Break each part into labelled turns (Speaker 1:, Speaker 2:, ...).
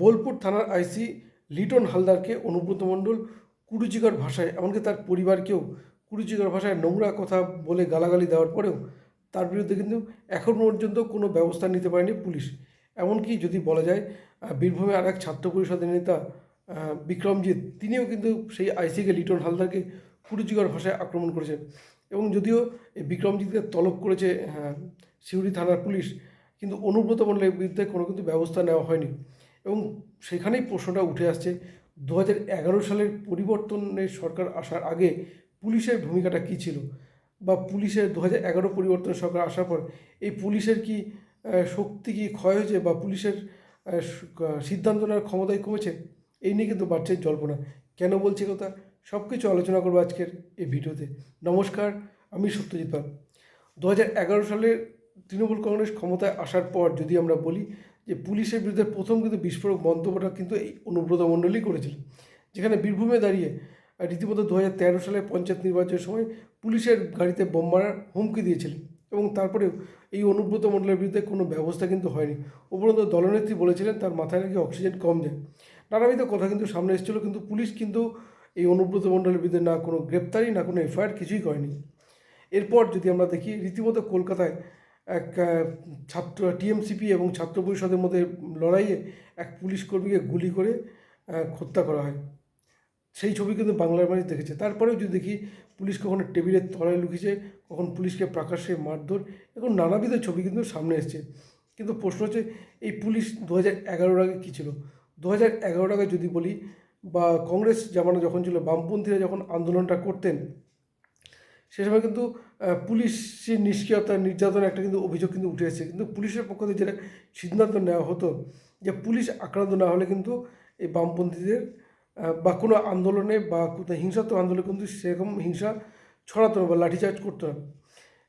Speaker 1: বোলপুর থানার আইসি লিটন হালদারকে অনুব্রত মণ্ডল কুরুচিকর ভাষায়, এমনকি তার পরিবারকেও কুরুচিকর ভাষায় নোংরা কথা বলে গালাগালি দেওয়ার পরেও তার বিরুদ্ধে কিন্তু এখন পর্যন্ত কোনো ব্যবস্থা নিতে পারেনি পুলিশ। এমনকি যদি বলা যায় বীরভূমে আর এক ছাত্র পরিষদের নেতা বিক্রমজিৎ, তিনিও কিন্তু সেই আইসিকে লিটন হালদারকে কুরুচিকর ভাষায় আক্রমণ করেছেন। এবং যদিও এই বিক্রমজিৎকে তলব করেছে সিউড়ি থানার পুলিশ, কিন্তু অনুব্রত মণ্ডলের বিরুদ্ধে কোনো কিন্তু ব্যবস্থা নেওয়া হয়নি। এবং সেখানেই প্রশ্নটা উঠে আসছে, দু সালের পরিবর্তনের সরকার আসার আগে পুলিশের ভূমিকাটা কী ছিল? বা পুলিশের দু এগারো পরিবর্তন সরকার আসার পর এই পুলিশের কি শক্তি কি ক্ষয় হয়েছে বা পুলিশের সিদ্ধান্ত নেওয়ার ক্ষমতাই কমেছে? এই নিয়ে কিন্তু বাড়ছে জল্পনা। কেন বলছে কথা? সব কিছু আলোচনা করব আজকের এই ভিডিওতে। নমস্কার, আমি সত্যজিৎ পাল। দু হাজার এগারো সালের তৃণমূল কংগ্রেস ক্ষমতায় আসার পর যদি আমরা বলি যে পুলিশের বিরুদ্ধে প্রথম কিন্তু বিস্ফোরক মন্তব্যটা কিন্তু এই অনুব্রত মণ্ডলই করেছিলেন যেখানে বীরভূমে দাঁড়িয়ে রীতিমতো দু হাজার তেরো সালে পঞ্চায়েত নির্বাচনের সময় পুলিশের গাড়িতে বোম মারার হুমকি দিয়েছিলেন এবং তারপরেও এই অনুব্রত মণ্ডলের বিরুদ্ধে কোনো ব্যবস্থা কিন্তু হয়নি। উপরন্ত দলনেত্রী বলেছিলেন, তার মাথায় নাকি অক্সিজেন কম যায়। নানাবিধ কথা কিন্তু সামনে এসেছিল, কিন্তু পুলিশ কিন্তু এই অনুব্রত মণ্ডলের বিরুদ্ধে না কোনো গ্রেপ্তারি, না কোনো এফআইআর কিছুই করেনি। এরপর যদি আমরা দেখি, রীতিমতো কলকাতায় এক ছাত্র, টিএমসিপি এবং ছাত্র পরিষদের মধ্যে লড়াইয়ে এক পুলিশ কর্মীকে গুলি করে হত্যা করা হয়। সেই ছবি কিন্তু বাংলার মানুষ দেখেছে। তারপরেও যদি দেখি, পুলিশ কখনো টেবিলের তলায় লুকিয়েছে, কখন পুলিশকে প্রকাশ্যে মারধর এখন নানাবিধ ছবি কিন্তু সামনে এসছে। কিন্তু প্রশ্ন হচ্ছে, এই পুলিশ দু হাজার এগারোর আগে কী ছিল? দু হাজার এগারোর আগে যদি বলি, বা কংগ্রেস জামানা যখন ছিল, বামপন্থীরা যখন আন্দোলনটা করতেন সে সময় কিন্তু পুলিশের নিষ্ক্রিয়তা নির্যাতন একটা কিন্তু অভিযোগ কিন্তু উঠে এসেছে। কিন্তু পুলিশের পক্ষ থেকে যেটা সিদ্ধান্ত নেওয়া হতো যে পুলিশ আক্রান্ত না হলে কিন্তু এই বামপন্থীদের বা কোনো আন্দোলনে বা কোথাও হিংসাত্মক আন্দোলনে কিন্তু সেরকম হিংসা ছড়াতো না বা লাঠিচার্জ করতো না।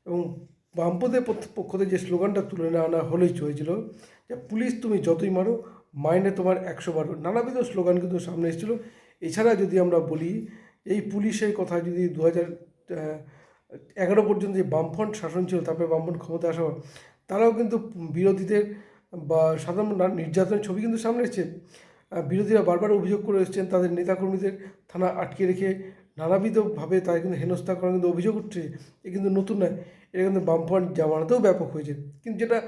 Speaker 1: এবং বামপন্থীদের পক্ষ- থেকে যে স্লোগানটা তুলে নেওয়া আনা হলেই হয়েছিল যে পুলিশ তুমি যতই মারো, মাইনে তোমার একশো বারো নানাবিধ স্লোগান কিন্তু সামনে এসেছিল। এছাড়া যদি আমরা বলি, এই পুলিশের কথা যদি দু হাজার এগারো পর্যন্ত যে বামফ্রন্ট শাসন ছিল, তারপরে বামফ্রন্ট ক্ষমতা আসা তারাও কিন্তু বিরোধীদের বা সাধারণ নির্যাতনের ছবি কিন্তু সামনে এসছে। বিরোধীরা বারবার অভিযোগ করে এসেছেন, তাদের নেতাকর্মীদের থানা আটকে রেখে নানাবিধভাবে তাদের কিন্তু হেনস্থা করার কিন্তু অভিযোগ উঠছে। এ কিন্তু নতুন নয় এটা কিন্তু বামফ্রন্ট জামানাতেও ব্যাপক হয়েছে। কিন্তু যেটা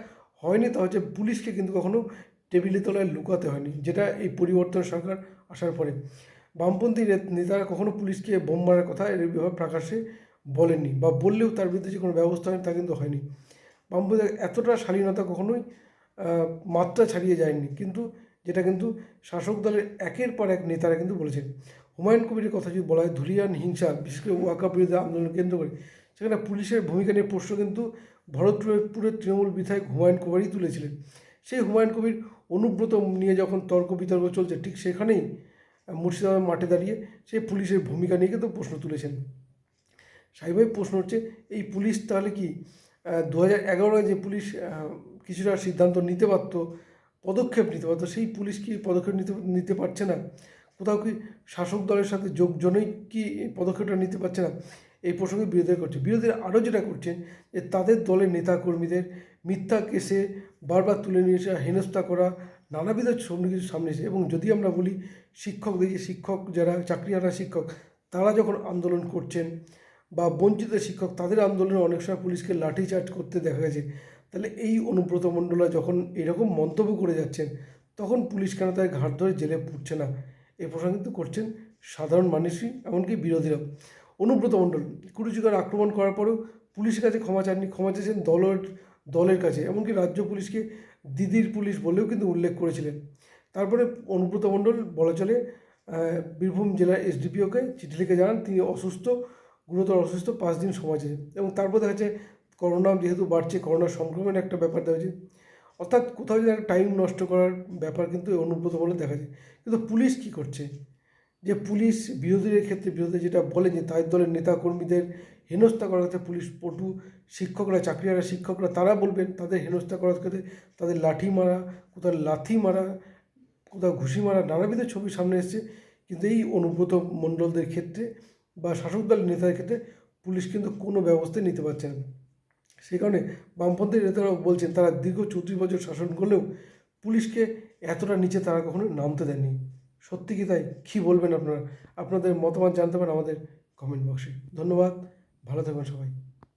Speaker 1: হয়নি তা হচ্ছে পুলিশকে কিন্তু কখনো টেবিলের তলায় লুকাতে হয়নি, যেটা এই পরিবর্তন সরকার আসার পরে। বামপন্থী নেতারা কখনো পুলিশকে বোম মারার কথা এর বিভাগ প্রকাশ্যে বলেননি বা বললেও তার বিরুদ্ধে কোনো ব্যবস্থা হয়নি তা কিন্তু হয়নি। বামপন্থী এতটা শালীনতা কখনোই মাত্রা ছাড়িয়ে যায়নি। কিন্তু যেটা কিন্তু শাসক দলের একের পর এক নেতারা কিন্তু বলেছেন। হুমায়ুন কবিরের কথা যদি বলা হয়, ধুলিয়ান হিংসা, বিশেষ করে ওয়াকা বিরোধী আন্দোলন কেন্দ্র করে, সেখানে পুলিশের ভূমিকা নিয়ে প্রশ্ন কিন্তু ভরতপুরের তৃণমূল বিধায়ক হুমায়ুন কবিরই তুলেছিলেন। সেই হুমায়ুন কবির অনুব্রত নিয়ে যখন তর্ক বিতর্ক চলছে, ঠিক সেখানেই মুর্শিদাবাদ মাঠে দাঁড়িয়ে সেই পুলিশের ভূমিকা নিয়ে কিন্তু প্রশ্ন তুলেছেন। স্বাভাবিক প্রশ্ন হচ্ছে, এই পুলিশ তাহলে কি দু হাজার এগারোয় যে পুলিশ কিছুটা সিদ্ধান্ত নিতে পারতো, পদক্ষেপ নিতে পারতো, সেই পুলিশ কি পদক্ষেপ নিতে নিতে পারছে না? কোথাও কি শাসক দলের সাথে যোগজনই কি পদক্ষেপটা নিতে পারছে না? এই প্রসঙ্গে বিরোধীরা করছে। বিরোধীরা আরও যেটা করছেন, যে তাদের দলের নেতাকর্মীদের মিথ্যা কেসে বারবার তুলে নিয়ে এসে হেনস্থা করা নানাবিধ কিছু সামনে এসে এবং যদি আমরা বলি শিক্ষকদের যে শিক্ষক যারা, চাকরিহারা শিক্ষক, তারা যখন আন্দোলন করছেন বা বঞ্চিত শিক্ষক, তাদের আন্দোলনে অনেক সময় পুলিশকে লাঠিচার্জ করতে দেখা গেছে। তাহলে এই অনুব্রত মণ্ডলা যখন এরকম মন্তব্য করে যাচ্ছেন, তখন পুলিশ কেন তার ঘাট ধরে জেলে পুড়ছে না? এ প্রশ্ন কিন্তু করছেন সাধারণ মানুষই, এমনকি বিরোধীরা অনুব্রত মণ্ডল, কুরুচিকার আক্রমণ করার পরেও পুলিশের কাছে ক্ষমা চাননি। ক্ষমা চেয়েছেন দলের দলের কাছে, এমনকি রাজ্য পুলিশকে দিদির পুলিশ বলেও কিন্তু উল্লেখ করেছিলেন। তারপরে অনুব্রত মণ্ডল বলা চলে বীরভূম জেলার এসডিপিওকে চিঠি লিখে জানান, তিনি অসুস্থ, গুরুতর অসুস্থ, পাঁচ দিন সময় চেয়েছে এবং তারপর দেখা যাচ্ছে, করোনা যেহেতু বাড়ছে, করোনা সংক্রমণের একটা ব্যাপার দেখা যাচ্ছে। অর্থাৎ কোথাও যদি একটা টাইম নষ্ট করার ব্যাপার কিন্তু অনুব্রত বলে দেখা যায় কিন্তু পুলিশ কি করছে? যে পুলিশ বিরোধীদের ক্ষেত্রে বিরোধী যেটা বলে যে তাদের দলের নেতা কর্মীদের হেনস্থা করার ক্ষেত্রে পুলিশ, পটু শিক্ষকরা চাকরিয়ারা শিক্ষকরা, তারা বলবেন তাদের হেনস্থা করার ক্ষেত্রে তাদের লাঠি মারা, কোথাও লাথি মারা, কোথাও ঘুষি মারা, নানাবিধ ছবি সামনে এসছে। কিন্তু এই অনুব্রত মণ্ডলদের ক্ষেত্রে বা শাসক দলের নেতাদের ক্ষেত্রে পুলিশ কিন্তু কোনো ব্যবস্থাই নিতে পারছে না। সেই কারণে বামপন্থী নেতারা বলছেন, তারা দীর্ঘ চৌত্রিশ বছর শাসন করলেও পুলিশকে এতটা নিচে তারা কখনো নামতে দেননি। সত্যি কি তাই? কী বলবেন আপনারা? আপনাদের মতামত জানতে পারেন আমাদের কমেন্ট বক্সে ধন্যবাদ। ভালো থাকবেন সবাই।